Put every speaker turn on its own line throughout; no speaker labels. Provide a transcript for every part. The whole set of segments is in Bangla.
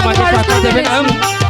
আমাকে
কথা
দেবে না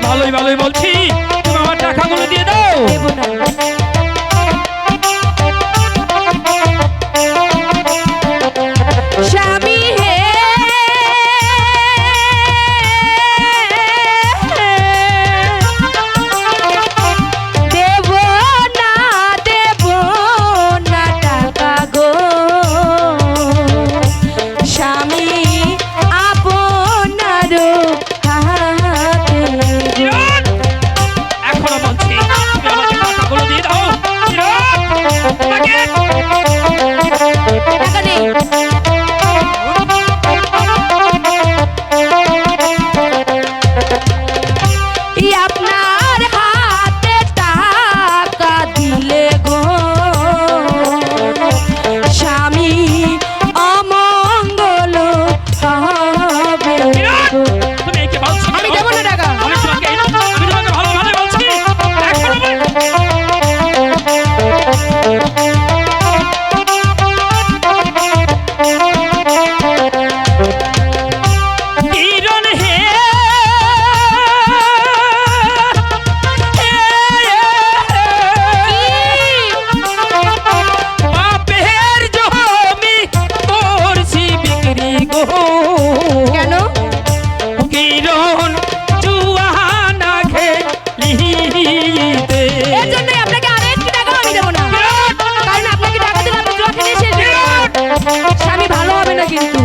ভালোই ভালোই বলছি।
স্বামী ভালো হবে না
কিন্তু।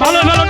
ভালো ভালো